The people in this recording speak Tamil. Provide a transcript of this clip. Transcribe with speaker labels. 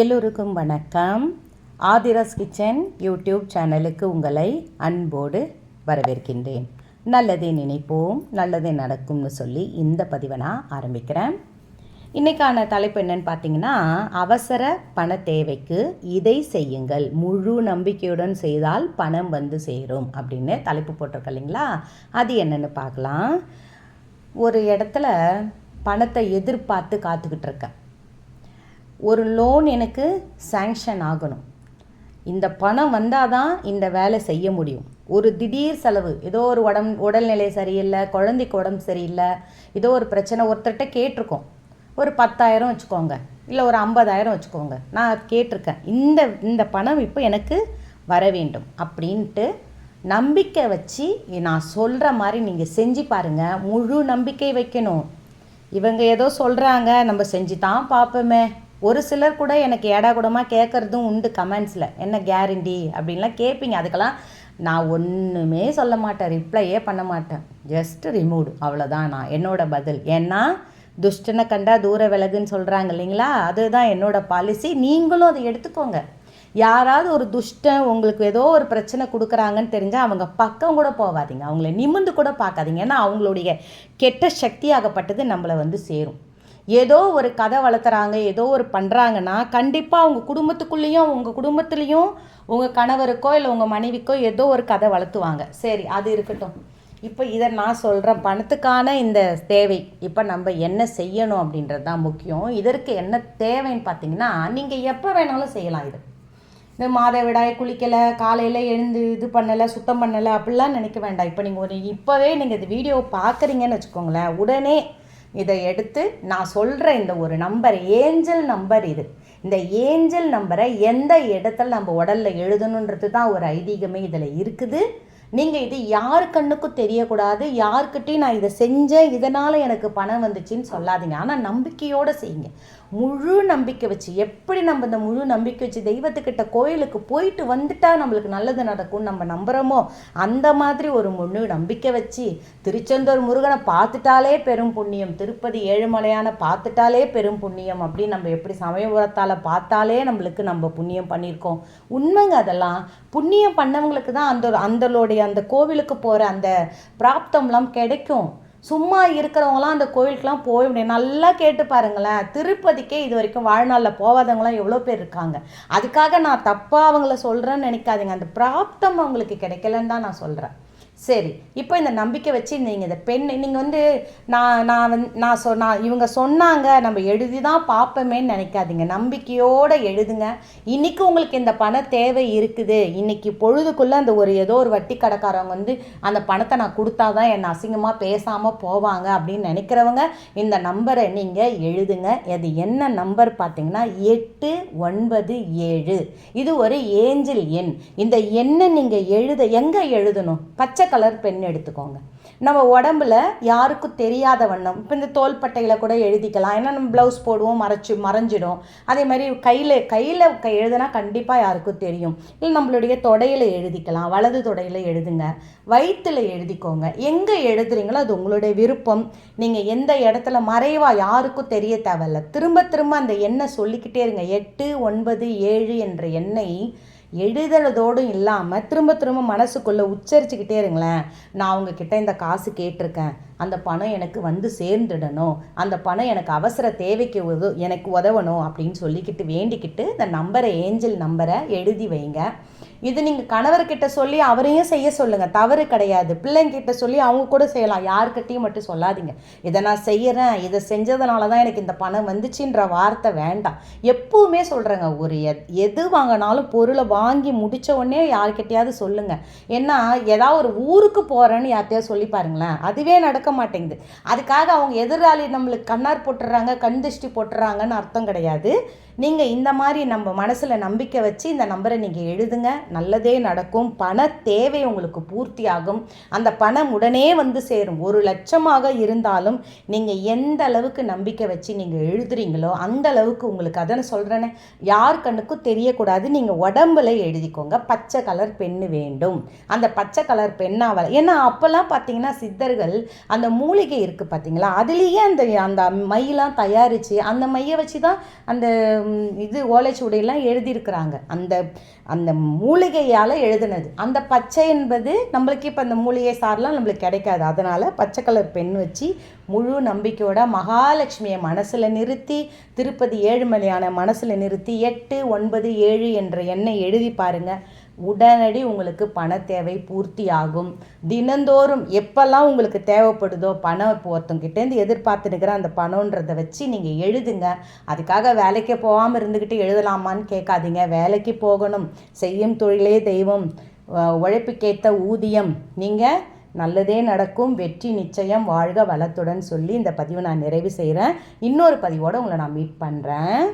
Speaker 1: எல்லோருக்கும் வணக்கம். ஆதிராஸ் கிச்சன் யூடியூப் சேனலுக்கு உங்களை அன்போடு வரவேற்கின்றேன். நல்லதே நினைப்போம் நல்லதே நடக்கும்னு சொல்லி இந்த பதிவை நான் ஆரம்பிக்கிறேன். இன்றைக்கான தலைப்பு என்னன்னு பார்த்தீங்கன்னா அவசர பண தேவைக்கு இதை செய்யுங்கள். முழு நம்பிக்கையுடன் செய்தால் பணம் வந்து சேரும் அப்படின்னு தலைப்பு போட்டிருக்க இல்லைங்களா? அது என்னென்னு பார்க்கலாம். ஒரு இடத்துல பணத்தை எதிர்பார்த்து காத்துக்கிட்டு இருக்கேன் ஒரு லோன் எனக்கு சேங்ஷன் ஆகணும். இந்த பணம் வந்தால் தான் இந்த வேலை செய்ய முடியும். ஒரு திடீர் செலவு ஏதோ ஒரு உடம் உடல்நிலை சரியில்லை குழந்தைக்கு உடம்பு சரியில்லை ஏதோ ஒரு பிரச்சனை ஒருத்தர்கிட்ட கேட்டிருக்கோம். ஒரு பத்தாயிரம் வச்சுக்கோங்க இல்லை ஒரு ஐம்பதாயிரம் வச்சுக்கோங்க. நான் கேட்டிருக்கேன் இந்த இந்த பணம் இப்போ எனக்கு வர வேண்டும் அப்படின்ட்டு நம்பிக்கை வச்சு நான் சொல்கிற மாதிரி நீங்கள் செஞ்சு பாருங்கள் முழு நம்பிக்கை வைக்கணும். இவங்க ஏதோ சொல்கிறாங்க நம்ம செஞ்சு தான் பார்ப்போமே. ஒரு சிலர் கூட எனக்கு ஏடா கூடமாக கேட்குறதும் உண்டு கமெண்ட்ஸில் என்ன கேரண்டி அப்படின்லாம் கேட்பீங்க அதுக்கெல்லாம் நான் ஒன்றுமே சொல்ல மாட்டேன். ரிப்ளையே பண்ண மாட்டேன். ஜஸ்ட் ரிமூவ்டு அவ்வளோதான் நான். என்னோட பதில். ஏன்னா துஷ்டனை கண்டா தூர விலகுன்னு சொல்கிறாங்க இல்லைங்களா? அதுதான் என்னோட பாலிசி நீங்களும் அதை எடுத்துக்கோங்க. யாராவது ஒரு துஷ்டன் உங்களுக்கு ஏதோ ஒரு பிரச்சனை கொடுக்குறாங்கன்னு தெரிஞ்சால் அவங்க பக்கம் கூட போகாதீங்க. அவங்கள நிமிந்து கூட பார்க்காதீங்க. ஏன்னா அவங்களுடைய கெட்ட சக்தியாகப்பட்டது நம்மளை வந்து சேரும். ஏதோ ஒரு கதை வளர்த்துறாங்க ஏதோ ஒரு பண்ணுறாங்கன்னா கண்டிப்பாக அவங்க குடும்பத்துக்குள்ளேயும் உங்கள் குடும்பத்துலேயும் உங்கள் கணவருக்கோ இல்லை உங்கள் மனைவிக்கோ ஏதோ ஒரு கதை வளர்த்துவாங்க. சரி அது இருக்கட்டும். இப்போ இதை நான் சொல்கிறேன் பணத்துக்கான இந்த தேவை. இப்போ நம்ம என்ன செய்யணும் அப்படின்றது தான் முக்கியம். இதற்கு என்ன தேவைன்னு பார்த்தீங்கன்னா நீங்கள் எப்போ வேணாலும் செய்யலாம் இது. இந்த மாதவிடாய் குளிக்கலை காலையில் எழுந்து இது பண்ணலை சுத்தம் பண்ணலை அப்படிலாம் நினைக்க வேண்டாம். இப்போ நீங்கள் ஒரு இப்போவே நீங்கள் இந்த வீடியோவை பார்க்குறீங்கன்னு வச்சுக்கோங்களேன். உடனே இதை எடுத்து நான் சொல்கிற இந்த ஒரு நம்பர் ஏஞ்சல் நம்பர் இது. இந்த ஏஞ்சல் நம்பரை எந்த இடத்துல நம்ம உடலில் எழுதணுன்றது தான் ஒரு ஐதீகமே இதில் இருக்குது. நீங்கள் இது யார் கண்ணுக்கும் தெரியக்கூடாது யாருக்கிட்டையும் நான் இதை செஞ்சேன் இதனால் எனக்கு பணம் வந்துச்சுன்னு சொல்லாதீங்க. ஆனால் நம்பிக்கையோடு செய்யுங்க. முழு நம்பிக்கை வச்சு எப்படி நம்ம இந்த முழு நம்பிக்கை வச்சு தெய்வத்துக்கிட்ட கோயிலுக்கு போயிட்டு வந்துட்டா நம்மளுக்கு நல்லது நடக்கும்னு நம்ம நம்புகிறோமோ அந்த மாதிரி ஒரு முழு நம்பிக்கை வச்சு திருச்செந்தூர் முருகனை பார்த்துட்டாலே பெரும் புண்ணியம் திருப்பதி ஏழுமலையான பார்த்துட்டாலே பெரும் புண்ணியம் அப்படின்னு நம்ம எப்படி சமயபுரத்தால் பார்த்தாலே நம்மளுக்கு நம்ம புண்ணியம் பண்ணியிருக்கோம். உண்மைங்க அதெல்லாம். புண்ணியம் பண்ணவங்களுக்கு தான் அந்த அந்தளுடைய அந்த கோவிலுக்கு போகிற அந்த பிராப்தம்லாம் கிடைக்கும். சும்மா இருக்கிறவங்களாம் அந்த கோவிலுக்கெலாம் போய் முடியும் நல்லா கேட்டு பாருங்களேன். திருப்பதிக்கே இது வரைக்கும் வாழ்நாளில் போகாதவங்களாம் எவ்வளோ பேர் இருக்காங்க. அதுக்காக நான் தப்பாக அவங்கள சொல்கிறேன்னு நினைக்காதீங்க. அந்த பிராப்தம் அவங்களுக்கு கிடைக்கலன்னு தான் நான் சொல்கிறேன் சரி இப்போ இந்த நம்பிக்கை வச்சு நீங்கள் இந்த பெண் நீங்கள் வந்து நான் நான் வந்து நான் சொ நான் இவங்க சொன்னாங்க நம்ம எழுதி தான் பார்ப்போமேன்னு நினைக்காதீங்க. நம்பிக்கையோடு எழுதுங்க. இன்றைக்கி உங்களுக்கு இந்த பண தேவை இருக்குது. இன்றைக்கி பொழுதுக்குள்ளே அந்த ஒரு ஏதோ ஒரு வட்டி கடைக்காரவங்க வந்து அந்த பணத்தை நான் கொடுத்தா தான் என்னை அசிங்கமாக பேசாமல் போவாங்க அப்படின்னு நினைக்கிறவங்க இந்த நம்பரை நீங்கள் எழுதுங்க. அது என்ன நம்பர் பார்த்தீங்கன்னா எட்டு ஒன்பது ஏழு. இது ஒரு ஏஞ்சல் எண். இந்த எண்ணை நீங்கள் எழுத எங்கே எழுதணும்? பச்சை கலர் பென் எடுத்துக்கோங்க. நம்ம உடம்புல யாருக்கும் தெரியாத வண்ணம். இப்போ இந்த தோள்பட்டையில் கூட எழுதிக்கலாம். ஏன்னா நம்ம ப்ளவுஸ் போடுவோம் மறைச்சி மறைஞ்சிடும். அதே மாதிரி கையில் கையில் க எழுதுனா கண்டிப்பாக யாருக்கும் தெரியும். இல்லை நம்மளுடைய தொடையில் எழுதிக்கலாம். வலது தொடையில் எழுதுங்க. வயிற்றில் எழுதிக்கோங்க. எங்கே எழுதுறீங்களோ அது உங்களுடைய விருப்பம். நீங்கள் எந்த இடத்துல மறைவாக யாருக்கும் தெரிய தேவையில்ல. திரும்ப திரும்ப அந்த எண்ணை சொல்லிக்கிட்டே இருங்க. எட்டு ஒன்பது ஏழு என்ற எண்ணை எழுதுறதோடும் இல்லாமல் திரும்ப திரும்ப மனசுக்குள்ளே உச்சரிச்சுக்கிட்டே இருங்களேன். நான் உங்ககிட்ட இந்த காசு கேட்டிருக்கேன். அந்த பணம் எனக்கு வந்து சேர்ந்துடணும். அந்த பணம் எனக்கு அவசர தேவைக்கு உத எனக்கு உதவணும் அப்படின்னு சொல்லிக்கிட்டு வேண்டிக்கிட்டு இந்த நம்பரை ஏஞ்சல் நம்பரை எழுதி வைங்க. இது நீங்கள் கணவர்கிட்ட சொல்லி அவரையும் செய்ய சொல்லுங்கள் தவறு கிடையாது. பிள்ளைங்கிட்ட சொல்லி அவங்க கூட செய்யலாம். யாருக்கிட்டையும் மட்டும் சொல்லாதீங்க. இதை நான் செய்கிறேன் இதை செஞ்சதுனால தான் எனக்கு இந்த பணம் வந்துச்சுன்ற வார்த்தை வேண்டாம். எப்பவுமே சொல்கிறேங்க ஒரு எது வாங்கினாலும் பொருளை வாங்கி முடித்த உடனே யார்கிட்டையாவது சொல்லுங்கள் ஏன்னா ஏதாவது ஒரு ஊருக்கு போகிறேன்னு யார்கிட்டயாவது சொல்லி பாருங்களேன். அதுவே நடக்க மாட்டேங்குது. அதுக்காக அவங்க எதிராளி நம்மளுக்கு கண்ணார் போட்டுறாங்க கண் திருஷ்டி போட்டுறாங்கன்னு அர்த்தம் கிடையாது. நீங்கள் இந்த மாதிரி நம்ம மனசில் நம்பிக்கை வச்சு இந்த நம்பரை நீங்கள் எழுதுங்க. நல்லதே நடக்கும். பண தேவை உங்களுக்கு பூர்த்தியாகும். அந்த பணம் உடனே வந்து சேரும். ஒரு லட்சமாக இருந்தாலும் நீங்கள் எந்த அளவுக்கு நம்பிக்கை வச்சு நீங்கள் எழுதுறீங்களோ அந்த அளவுக்கு உங்களுக்கு அதனை சொல்கிறேனே யார் கண்ணுக்கும் தெரியக்கூடாது. நீங்கள் உடம்புல எழுதிக்கோங்க. பச்சை கலர் பெண்ணு வேண்டும். அந்த பச்சை கலர் பெண்ணாவல ஏன்னா அப்போல்லாம் பார்த்தீங்கன்னா சித்தர்கள் அந்த மூலிகை இருக்குது பார்த்தீங்களா அதுலேயே அந்த அந்த மையெல்லாம் தயாரித்து அந்த மையை வச்சு தான் அந்த இது ஓலைச்சுவடியெல்லாம் எழுதியிருக்கிறாங்க. அந்த அந்த மூலிகையால் எழுதுனது. அந்த பச்சை என்பது நம்மளுக்கு இப்போ அந்த மூலிகை சாரெலாம் நம்மளுக்கு கிடைக்காது. அதனால் பச்சை கலர் பெண் வச்சு முழு நம்பிக்கையோட மகாலட்சுமியை மனசில் நிறுத்தி திருப்பதி ஏழுமலையான மனசில் நிறுத்தி எட்டு ஒன்பது ஏழு என்ற எண்ணை எழுதி பாருங்கள் உடனடி உங்களுக்கு பண தேவை பூர்த்தி ஆகும் தினந்தோறும் எப்பெல்லாம் உங்களுக்கு தேவைப்படுதோ பணம் இப்போ ஒருத்தங்கிட்டேருந்து எதிர்பார்த்து நிற்கிற அந்த பணன்றதை வச்சு நீங்கள் எழுதுங்க. அதுக்காக வேலைக்கு போகாமல் இருந்துக்கிட்டு எழுதலாமான்னு கேட்காதீங்க. வேலைக்கு போகணும். செய்யும் தொழிலே தெய்வம். உழைப்புக்கேற்ற உழைப்புக்கேத்த ஊதியம். நீங்கள் நல்லதே நடக்கும். வெற்றி நிச்சயம் வாழ்க வளத்துடன் சொல்லி இந்த பதிவை நான் நிறைவு செய்கிறேன் இன்னொரு பதிவோடு உங்களை நான் மீட் பண்ணுறேன்